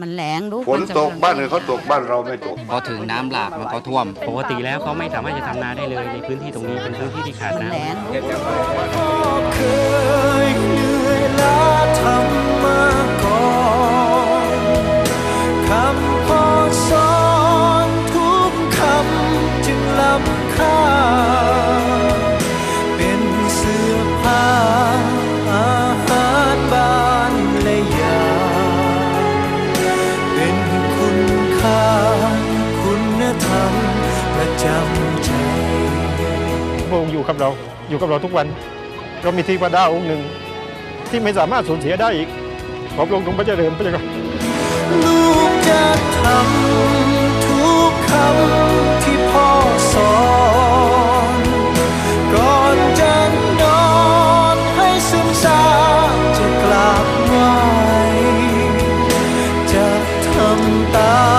มันแหลงดูฝนตกบ้านอื่นเขาตกบ้านเราไม่ตก พอถึงน้ำหลากมันก็ท่วม ปกติแล้วเขาไม่สามารถจะทำนาได้เลยในพื้นที่ตรงนี้เป็นพื้นที่ที่ขาดมันน้ำ แหลงดู จำใจพระองค์อยู่กับเราอยู่กับเราทุกวัน เรามีที่พระดาองค์หนึ่ง ที่ไม่สามารถสูญเสียได้อีกขอบลงทรงพระเจริญพระเจ้าค่ลูกจะทำทุกคำที่พ่อสอนก่อนจะนอนให้ซึมซาจะกลับไหวจะทำตา